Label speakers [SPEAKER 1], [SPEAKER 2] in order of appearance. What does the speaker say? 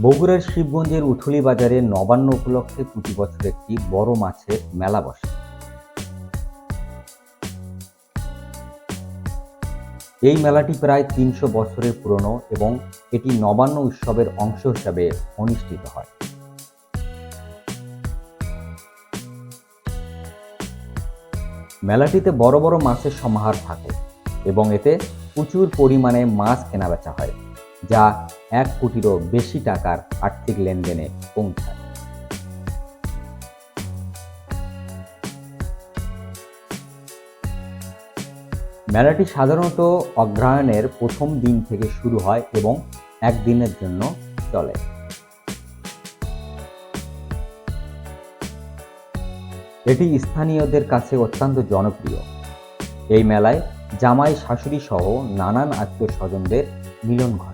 [SPEAKER 1] বগুড়ার শিবগঞ্জের উথুলি বাজারে নবান্ন উপলক্ষে প্রতি বছর একটি বড় মাছের মেলা বসে। এই মেলাটি প্রায় তিনশো বছরের পুরনো এবং এটি নবান্ন উৎসবের অংশ হিসাবে অনুষ্ঠিত হয়। মেলাটিতে বড় বড় মাছের সমাহার থাকে এবং এতে প্রচুর পরিমাণে মাছ কেনাবেচা হয়। যা এক কোটিরও বেশি টাকার আর্থিক লেনদেনে পৌঁছায়। মেলাটি সাধারণত অগ্রহায়ণের প্রথম দিন থেকে শুরু হয় এবং একদিনের জন্য চলে। এটি স্থানীয়দের কাছে অত্যন্ত জনপ্রিয়। এই মেলায় জামাই শাশুড়ি সহ নানান আত্মীয় স্বজনদের মিলন ঘটে।